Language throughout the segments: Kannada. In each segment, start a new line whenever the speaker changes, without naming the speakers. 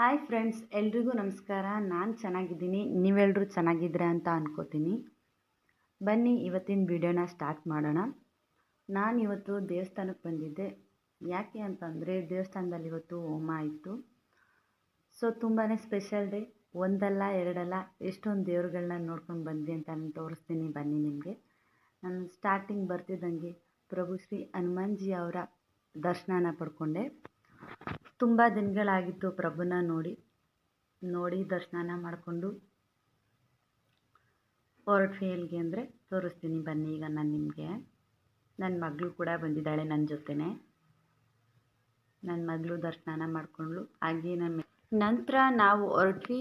ಹಾಯ್ ಫ್ರೆಂಡ್ಸ್ ಎಲ್ರಿಗೂ ನಮಸ್ಕಾರ. ನಾನು ಚೆನ್ನಾಗಿದ್ದೀನಿ. ನೀವೆಲ್ಲರೂ ಚೆನ್ನಾಗಿದ್ದೀರಾ ಅಂತ ಅನ್ಕೋತೀನಿ. ಬನ್ನಿ, ಇವತ್ತಿನ ವಿಡಿಯೋನ ಸ್ಟಾರ್ಟ್ ಮಾಡೋಣ. ನಾನು ಇವತ್ತು ದೇವಸ್ಥಾನಕ್ಕೆ ಬಂದಿದ್ದೆ. ಯಾಕೆ ಅಂತಂದರೆ, ದೇವಸ್ಥಾನದಲ್ಲಿ ಇವತ್ತು ಹೋಮ ಇತ್ತು. ಸೊ ತುಂಬಾ ಸ್ಪೆಷಲ್ ಡೇ ಒಂದಲ್ಲ, ಎರಡಲ್ಲ, ಎಷ್ಟೊಂದು ದೇವ್ರುಗಳನ್ನ ನೋಡ್ಕೊಂಡು ಬಂದೆ ಅಂತ ನಾನು ತೋರಿಸ್ತೀನಿ ಬನ್ನಿ ನಿಮಗೆ. ನಾನು ಸ್ಟಾರ್ಟಿಂಗ್ ಬರ್ತಿದ್ದಂಗೆ ಪ್ರಭು ಶ್ರೀ ಹನುಮಾನ್ಜಿ ಅವರ ದರ್ಶನನ ಪಡ್ಕೊಂಡೆ. ತುಂಬ ದಿನಗಳಾಗಿತ್ತು ಪ್ರಭುನ ನೋಡಿ ನೋಡಿ ದರ್ಶನ ಮಾಡಿಕೊಂಡು ಹೊರಟ್ವಿ ಎಲ್ಲಿಗೆ ಅಂದರೆ ತೋರಿಸ್ತೀನಿ ಬನ್ನಿ ಈಗ ನಾನು ನಿಮಗೆ. ನನ್ನ ಮಗಳು ಕೂಡ ಬಂದಿದ್ದಾಳೆ ನನ್ನ ಜೊತೆನೆ. ನನ್ನ ಮಗಳು ದರ್ಶನ ಮಾಡಿಕೊಂಡ್ಳು ಹಾಗೆ ನಮ್ಮ ನಂತರ ನಾವು ಹೊರಟ್ವಿ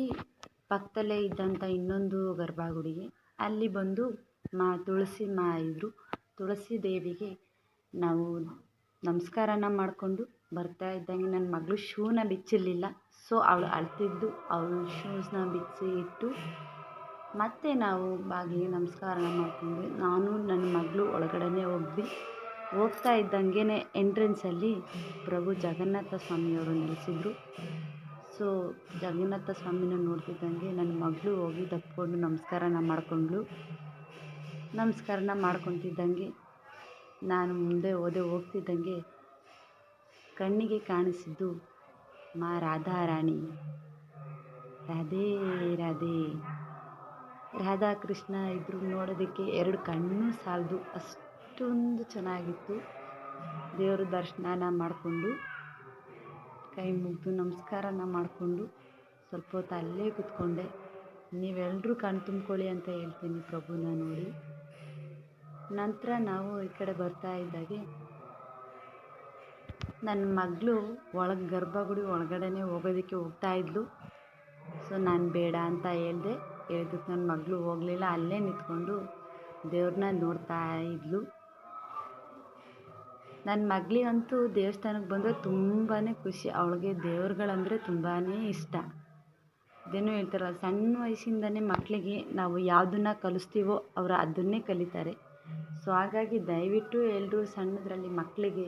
ಪಕ್ಕದಲ್ಲೇ ಇದ್ದಂಥ ಇನ್ನೊಂದು ಗರ್ಭಗುಡಿಗೆ, ಅಲ್ಲಿ ಬಂದು ಮಾ ತುಳಸಿ ಮಾ ಇದ್ದರು ತುಳಸಿ ದೇವಿಗೆ ನಾವು ನಮಸ್ಕಾರನ ಮಾಡಿಕೊಂಡು ಬರ್ತಾ ಇದ್ದಂಗೆ ನನ್ನ ಮಗಳು ಶೂನ ಬಿಚ್ಚಿರಲಿಲ್ಲ. ಸೊ ಅವಳು ಅಳ್ತಿದ್ದು, ಅವಳು ಶೂಸ್ನ ಬಿಚ್ಚಿ ಇಟ್ಟು ಮತ್ತೆ ನಾವು ಬಾಗಿಲಿಗೆ ನಮಸ್ಕಾರ ಮಾಡ್ಕೊಂಡ್ವಿ. ನಾನು ನನ್ನ ಮಗಳು ಒಳಗಡೆನೇ ಹೋದ್ವಿ. ಹೋಗ್ತಾ ಇದ್ದಂಗೆ ಎಂಟ್ರೆನ್ಸಲ್ಲಿ ಪ್ರಭು ಜಗನ್ನಾಥ ಸ್ವಾಮಿಯವರು ನೆಲೆಸಿದ್ರು. ಸೊ ಜಗನ್ನಾಥ ಸ್ವಾಮಿನ ನೋಡ್ತಿದ್ದಂಗೆ ನನ್ನ ಮಗಳು ಹೋಗಿ ತಪ್ಪಿಕೊಂಡು ನಮಸ್ಕಾರನ ಮಾಡಿಕೊಂಡ್ಳು. ನಮಸ್ಕಾರನ ಮಾಡ್ಕೊತಿದ್ದಂಗೆ ನಾನು ಮುಂದೆ ಹೋದೆ ಹೋಗ್ತಿದ್ದಂಗೆ ಕಣ್ಣಿಗೆ ಕಾಣಿಸಿದ್ದು ಮಾ ರಾಧಾರಾಣಿ. ರಾಧೇ ರಾಧೇ. ರಾಧಾಕೃಷ್ಣ ಇಬ್ಬರು ನೋಡೋದಕ್ಕೆ ಎರಡು ಕಣ್ಣು ಸಾಲದು. ಅಷ್ಟೊಂದು ಚೆನ್ನಾಗಿತ್ತು. ದೇವ್ರ ದರ್ಶನ ಮಾಡಿಕೊಂಡು, ಕೈ ಮುಗಿದು ನಮಸ್ಕಾರನ ಮಾಡಿಕೊಂಡು ಸ್ವಲ್ಪ ಹೊತ್ತು ಅಲ್ಲೇ ಕೂತ್ಕೊಂಡೆ. ನೀವೆಲ್ಲರೂ ಕಣ್ಣು ತುಂಬ್ಕೊಳ್ಳಿ ಅಂತ ಹೇಳ್ತೀನಿ ಪ್ರಭುನ ನೋಡಿ. ನಂತರ ನಾವು ಈ ಕಡೆ ಬರ್ತಾ ಇದ್ದಾಗೆ ನನ್ನ ಮಗಳು ಒಳಗೆ ಗರ್ಭಗುಡಿ ಒಳಗಡೆನೇ ಹೋಗೋದಕ್ಕೆ ಹೋಗ್ತಾ ಇದ್ಲು. ಸೊ ನಾನು ಬೇಡ ಅಂತ ಹೇಳಿದೆ. ಹೇಳಿದಕ್ಕೆ ನನ್ನ ಮಗಳು ಹೋಗಲಿಲ್ಲ. ಅಲ್ಲೇ ನಿಂತ್ಕೊಂಡು ದೇವ್ರನ್ನ ನೋಡ್ತಾ ಇದ್ಲು. ನನ್ನ ಮಗಳಿಗಂತೂ ದೇವಸ್ಥಾನಕ್ಕೆ ಬಂದರೆ ತುಂಬಾ ಖುಷಿ. ಅವಳಿಗೆ ದೇವ್ರುಗಳಂದರೆ ತುಂಬಾ ಇಷ್ಟ. ಇದೇನು ಹೇಳ್ತಾರಲ್ಲ ಸಣ್ಣ ವಯಸ್ಸಿಂದನೇ ಮಕ್ಕಳಿಗೆ ನಾವು ಯಾವುದನ್ನ ಕಲಿಸ್ತೀವೋ ಅವರು ಅದನ್ನೇ ಕಲಿತಾರೆ. ಸೊ ಹಾಗಾಗಿ ದಯವಿಟ್ಟು ಎಲ್ಲರೂ ಸಣ್ಣದರಲ್ಲಿ ಮಕ್ಕಳಿಗೆ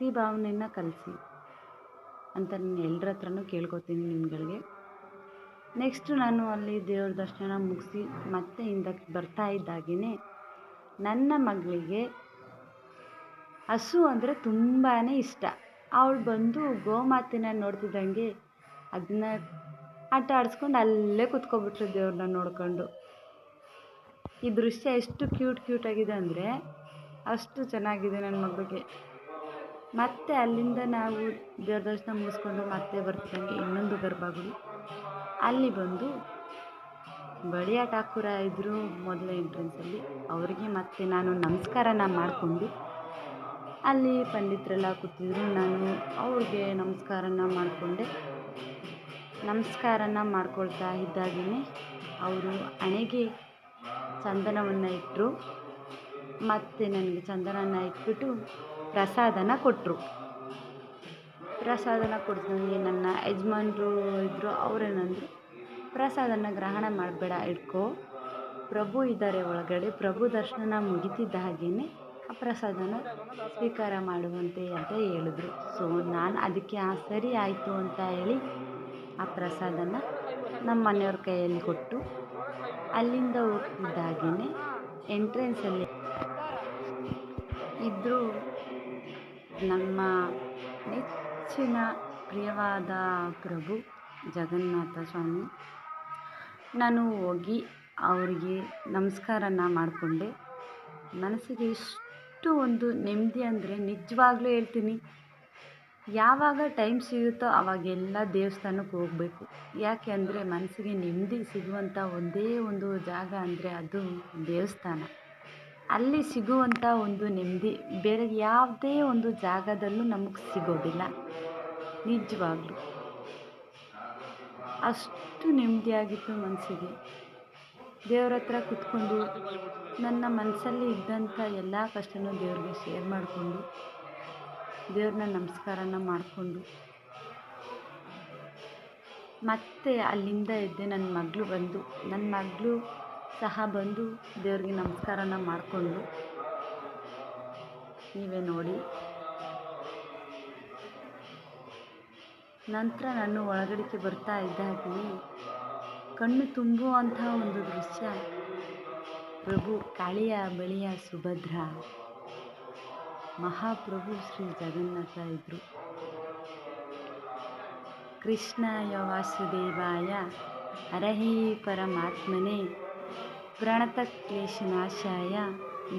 ಭಕ್ತಿ ಭಾವನೆನ ಕಲಿಸಿ ಅಂತ ನಾನು ಎಲ್ಲರ ಹತ್ರನೂ ಕೇಳ್ಕೊತೀನಿ ನಿಮ್ಗಳಿಗೆ. ನೆಕ್ಸ್ಟ್ ನಾನು ಅಲ್ಲಿ ದೇವ್ರ ದರ್ಶನ ಮುಗಿಸಿ ಮತ್ತೆ ಹಿಂದಕ್ಕೆ ಬರ್ತಾ ಇದ್ದಾಗೇ ನನ್ನ ಮಗಳಿಗೆ ಹಸು ಅಂದರೆ ತುಂಬಾ ಇಷ್ಟ. ಅವಳು ಬಂದು ಗೋಮಾತೆನ ನೋಡ್ತಿದ್ದಂಗೆ ಅದನ್ನ ಆಟ ಆಡಿಸ್ಕೊಂಡು ಅಲ್ಲೇ ಕುತ್ಕೊಬಿಟ್ರು ದೇವ್ರನ್ನ ನೋಡ್ಕೊಂಡು. ಈ ದೃಶ್ಯ ಎಷ್ಟು ಕ್ಯೂಟ್ ಕ್ಯೂಟಾಗಿದೆ ಅಂದರೆ ಅಷ್ಟು ಚೆನ್ನಾಗಿದೆ ನನ್ನ ಮಗಳಿಗೆ ಮತ್ತೆ ಅಲ್ಲಿಂದ ನಾವು ದೇವ್ರ ದರ್ಶನ ಮುಗಿಸ್ಕೊಂಡು ಮತ್ತೆ ಬರ್ತಿದ್ದಂಗೆ ಇನ್ನೊಂದು ಗರ್ಭಗುಡಿ. ಅಲ್ಲಿ ಬಂದು ಬಳಿಯ ಠಾಕೂರ ಇದ್ದರು ಮೊದಲ ಎಂಟ್ರೆನ್ಸಲ್ಲಿ ಅವರಿಗೆ ಮತ್ತೆ ನಾನು ನಮಸ್ಕಾರನ ಮಾಡಿಕೊಂಡು ಅಲ್ಲಿ ಪಂಡಿತರೆಲ್ಲ ಕೂತಿದ್ರು. ನಾನು ಅವ್ರಿಗೆ ನಮಸ್ಕಾರನ ಮಾಡಿಕೊಂಡೆ. ನಮಸ್ಕಾರನ ಮಾಡ್ಕೊಳ್ತಾ ಇದ್ದಾಗೇ ಅವರು ಹಣೆಗೆ ಚಂದನವನ್ನು ಇಟ್ಟರು ಮತ್ತು ನನಗೆ ಚಂದನನ ಇಟ್ಬಿಟ್ಟು ಪ್ರಸಾದನ ಕೊಟ್ಟರು ಪ್ರಸಾದನ ಕೊಡ್ತೀನಿ ನನ್ನ ಯಜಮಾನ್ರು ಇದ್ದರು ಅವರೇನಂದ್ರು ಪ್ರಸಾದನ ಗ್ರಹಣ ಮಾಡಬೇಡ ಇಟ್ಕೋ ಪ್ರಭು ಇದ್ದಾರೆ ಒಳಗಡೆ, ಪ್ರಭು ದರ್ಶನ ಮುಗಿತಿದ್ದ ಹಾಗೆಯೇ ಆ ಪ್ರಸಾದನ ಸ್ವೀಕಾರ ಮಾಡುವಂತೆ ಅಂತ ಹೇಳಿದ್ರು. ಸೊ ನಾನು ಅದಕ್ಕೆ, ಆ, ಸರಿ ಆಯಿತು ಅಂತ ಹೇಳಿ ಆ ಪ್ರಸಾದನ ನಮ್ಮ ಮನೆಯವ್ರ ಕೈಯಲ್ಲಿ ಕೊಟ್ಟು ಅಲ್ಲಿಂದ ಹೋಗ್ತಿದ್ದಾಗೇ ಎಂಟ್ರೆನ್ಸಲ್ಲಿ ಇದ್ದರು ನಮ್ಮ ನೆಚ್ಚಿನ ಪ್ರಿಯವಾದ ಪ್ರಭು ಜಗನ್ನಾಥ ಸ್ವಾಮಿ. ನಾನು ಹೋಗಿ ಅವರಿಗೆ ನಮಸ್ಕಾರನ ಮಾಡಿಕೊಂಡೆ. ಮನಸ್ಸಿಗೆ ಎಷ್ಟು ಒಂದು ನೆಮ್ಮದಿ ಅಂದರೆ ನಿಜವಾಗ್ಲೂ ಹೇಳ್ತೀನಿ. ಯಾವಾಗ ಟೈಮ್ ಸಿಗುತ್ತೋ ಆವಾಗೆಲ್ಲ ದೇವಸ್ಥಾನಕ್ಕೆ ಹೋಗಬೇಕು. ಯಾಕೆ ಅಂದರೆ ಮನಸ್ಸಿಗೆ ನೆಮ್ಮದಿ ಸಿಗುವಂಥ ಒಂದೇ ಒಂದು ಜಾಗ ಅಂದರೆ ಅದು ದೇವಸ್ಥಾನ. ಅಲ್ಲಿ ಸಿಗುವಂಥ ಒಂದು ನೆಮ್ಮದಿ. ಬೇರೆ ಯಾವುದೇ ಒಂದು ಜಾಗದಲ್ಲೂ ನಮಗೆ ಸಿಗೋದಿಲ್ಲ. ನಿಜವಾಗ್ಲೂ. ಅಷ್ಟು ನೆಮ್ಮದಿಯಾಗಿತ್ತು ಮನಸ್ಸಿಗೆ ದೇವ್ರ ಹತ್ರ ಕೂತ್ಕೊಂಡು ನನ್ನ ಮನಸ್ಸಲ್ಲಿ ಇದ್ದಂಥ ಎಲ್ಲ ಕಷ್ಟನೂ ದೇವ್ರಿಗೆ ಶೇರ್ ಮಾಡಿಕೊಂಡು ದೇವ್ರನ್ನ ನಮಸ್ಕಾರನ ಮಾಡಿಕೊಂಡು, ಮತ್ತೆ ಅಲ್ಲಿಂದ ಎದ್ದೆ ನನ್ನ ಮಗಳು ಬಂದು ನನ್ನ ಮಗಳು ಸಹ ಬಂದು ದೇವ್ರಿಗೆ ನಮಸ್ಕಾರನ ಮಾಡಿಕೊಂಡು ನೀವೇ ನೋಡಿ. ನಂತರ ನಾನು ಒಳಗಡೆಗೆ ಬರ್ತಾ ಇದ್ದಾಗಲೇ ಕಣ್ಣು ತುಂಬುವಂಥ ಒಂದು ದೃಶ್ಯ. ಪ್ರಭು ಕಾಳಿಯ ಬಳಿಯ ಸುಭದ್ರ. ಮಹಾಪ್ರಭು ಶ್ರೀ ಜಗನ್ನಾಥ ಇದ್ದರು ಕೃಷ್ಣಾಯ ವಾಸುದೇವಾಯ ಹರಹಿ ಪರಮಾತ್ಮನೇ. ಪ್ರಣತಕ್ಲೇಶನಾಶಾಯ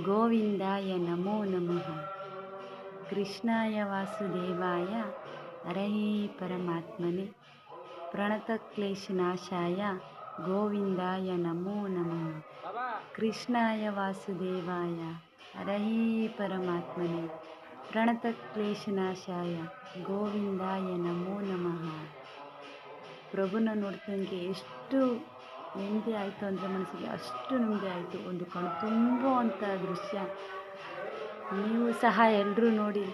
ಗೋವಿಂದಾಯ ನಮೋ ನಮಃ. ಕೃಷ್ಣಾಯ ವಾಸುದೇವಾಯ ಅರಹೇ ಪರಮಾತ್ಮನೆ. ಪ್ರಣತಕ್ಲೇಶನಾಶಾಯ ಗೋವಿಂದಾಯ ನಮೋ ನಮಃ. ಕೃಷ್ಣಾಯ ವಾಸುದೇವಾಯ ಅರಹೇ ಪರಮಾತ್ಮನೆ. ಪ್ರಣತಕ್ಲೇಶನಾಶಾಯ ಗೋವಿಂದಾಯ ನಮೋ ನಮಃ. ಪ್ರಭುನ ನೋಡ್ತಂಗೆ ಎಷ್ಟು ನೆಮ್ಮದಿ ಆಯಿತು ಅಂದರೆ ಮನಸ್ಸಿಗೆ ಅಷ್ಟು ನೆಮ್ಮದಿ ಆಯಿತು. ಒಂದು ಕಣ್ತುಂಬುವಂಥ ದೃಶ್ಯ. ನೀವು ಸಹ ಎಲ್ಲರೂ ನೋಡಿ.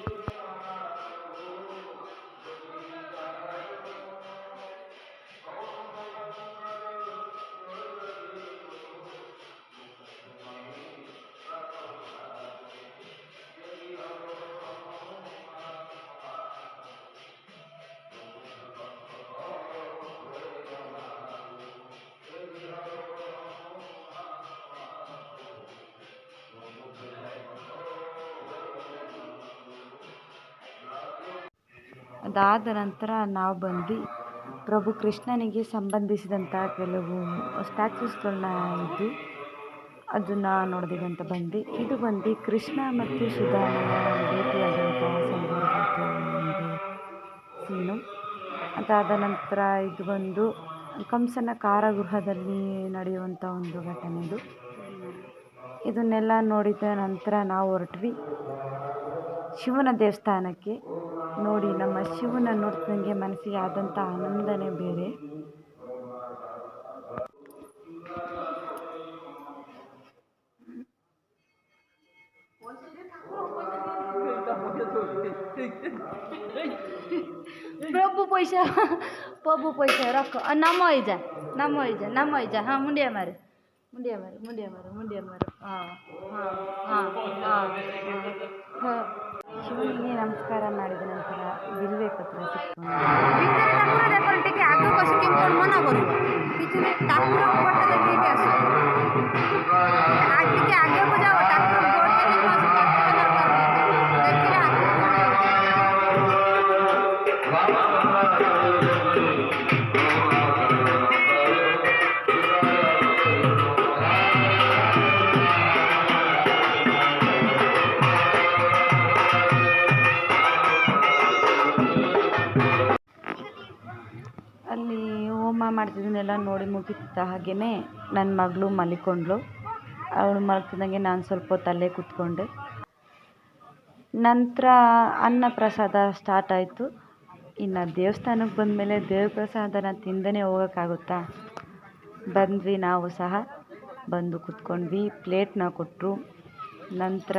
ಅದಾದ ನಂತರ ನಾವು ಬಂದು ಪ್ರಭು ಕೃಷ್ಣನಿಗೆ ಸಂಬಂಧಿಸಿದಂಥ ಕೆಲವು ಸ್ಟ್ಯಾಚ್ಯೂಸ್ಗಳನ್ನ ಇದ್ದು ಅದನ್ನು ನೋಡಿದಂತ ಬಂದ್ವಿ. ಇದು ಬಂದು ಕೃಷ್ಣ ಮತ್ತು ಸುಧಾಮನ ಭೇಟಿಯಾದಂಥ ಸಂದರ್ಭದ ಒಂದು ಸೀನು ಅದಾದ ನಂತರ ಇದು ಬಂದು ಕಂಸನ ಕಾರಾಗೃಹದಲ್ಲಿ ನಡೆಯುವಂಥ ಒಂದು ಘಟನೆ ಇದು. ಇದನ್ನೆಲ್ಲ ನೋಡಿದ ನಂತರ ನಾವು ಹೊರಟ್ವಿ. ಶಿವನ ದೇವಸ್ಥಾನಕ್ಕೆ. ನೋಡಿ, ನಮ್ಮ ಶಿವನ ನೋಡ್ತಂಗೆ ಮನಸ್ಸಿಗೆ ಆದಂಥ ಆನಂದನೇ ಬೇರೆ. ಪ್ರಭು ಪೈಸ ಪಬ್ಬು ಪೈಸ ರೊಕ್ಕ. ನಮ್ಮ ಐಜ ನಮ್ಮ ಐಜ ನಮ್ಮ ಐಜ ಹಾಂ ಮುಂಡಿಯ ಮಾರು. ಮುಂಡಿಯ ಮಾರು ಮುಂಡಿಯ ಮಾರು ಮುಂಡಿಯ ಮಾರು. ಹಾಂ ಹಾಂ ಹಾಂ ಹಾಂ ಹಾಂ. ಇವರಿಗೆ ನಮಸ್ಕಾರ ಮಾಡಿದ ನಂತರ
ಬಿಲ್ ಪತ್ರಕ್ಕೆ ತಿರುಗುವಂತಿಲ್ಲ ಇದರ ಬರುತ್ತೆ ಡೇಪಾರ್ಟ್ಮೆಂಟ್ಗೆ ಆಗ
ಕಸ್ಟಮಿಂಗ್ ಕೊರಮನಾ ಮಾಡ್ತಿದ್ದನ್ನೆಲ್ಲ ನೋಡಿ ಮುಗಿತ ಹಾಗೆಯೇ ನನ್ನ ಮಗಳು ಮಲಿಕೊಂಡ್ಳು. ಅವಳು ಮಲ್ಕೊಂಡಂಗೆ ನಾನು ಸ್ವಲ್ಪ ಹೊತ್ತು ಅಲ್ಲೇ ಕೂತ್ಕೊಂಡೆ. ನಂತರ ಅನ್ನ ಪ್ರಸಾದ ಸ್ಟಾರ್ಟ್ ಆಯಿತು. ಇನ್ನು ದೇವಸ್ಥಾನಕ್ಕೆ ಬಂದಮೇಲೆ ದೇವ್ರ ಪ್ರಸಾದನ ತಿಂದೇ ಹೋಗೋಕ್ಕಾಗುತ್ತಾ? ಬಂದ್ವಿ ನಾವು ಸಹ. ಬಂದು ಕೂತ್ಕೊಂಡ್ವಿ ಪ್ಲೇಟ್ನ ಕೊಟ್ಟರು ನಂತರ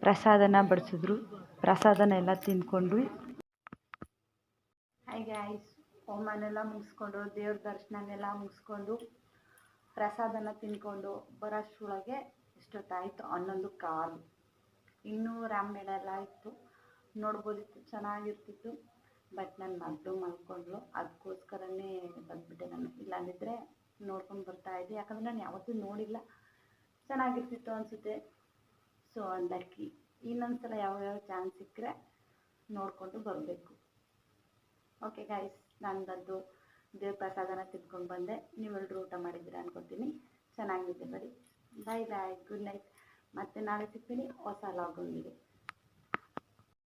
ಪ್ರಸಾದನ ಬಡಿಸಿದ್ರು. ಪ್ರಸಾದನ ಎಲ್ಲ ತಿಂದ್ಕೊಂಡ್ವಿ. ಹಾಯ್ ಗಾಯ್ಸ್ ಹೋಮನೆಲ್ಲ ಮುಗಿಸ್ಕೊಂಡು ದೇವ್ರ ದರ್ಶನನೆಲ್ಲ ಮುಗಿಸ್ಕೊಂಡು ಪ್ರಸಾದನ ತಿನ್ಕೊಂಡು ಬರೋಷ್ಟ್ರೊಳಗೆ ಎಷ್ಟೊತ್ತಾಯಿತು? ಹನ್ನೊಂದು ಕಾಲು. ಇನ್ನೂ ರಾಮಮೇಳ ಎಲ್ಲ ಇತ್ತು. ನೋಡ್ಬೋದಿತ್ತು, ಚೆನ್ನಾಗಿರ್ತಿತ್ತು. ಬಟ್ ನನ್ನ ಮಗಳು ಮಲ್ಕೊಂಡ್ಳು. ಅದಕ್ಕೋಸ್ಕರನೇ ಬಂದುಬಿಟ್ಟೆ ನಾನು. ಇಲ್ಲಾಂದಿದ್ರೆ ನೋಡ್ಕೊಂಡು ಬರ್ತಾ ಇದ್ದೆ. ಯಾಕಂದರೆ ನಾನು ಯಾವತ್ತೂ ನೋಡಿಲ್ಲ. ಚೆನ್ನಾಗಿರ್ತಿತ್ತು ಅನಿಸುತ್ತೆ. ಸೊ ಲಕ್ಕಿ ಇನ್ನೊಂದ್ಸಲ ಯಾವ್ಯಾವ ಚಾನ್ಸ್ ಸಿಕ್ಕರೆ ನೋಡಿಕೊಂಡು ಬರಬೇಕು. ಓಕೆ ಗಾಯ್ಸ್ ನಂದದ್ದು ದೇವ್ರ ಪ್ರಸಾದನ ತಿದ್ಕೊಂಡು ಬಂದೆ. ನೀವೆಲ್ಲರೂ ಊಟ ಮಾಡಿದ್ದೀರಾ ಅನ್ಕೊತೀನಿ. ಚೆನ್ನಾಗಿದೆ ಬರೀ ಬಾಯ್ ಬಾಯ್ ಗುಡ್ ನೈಟ್ ಮತ್ತೆ ನಾಳೆ ಸಿಗ್ತೀನಿ. ಹೊಸ ಲಾಗೊಂದಿಗೆ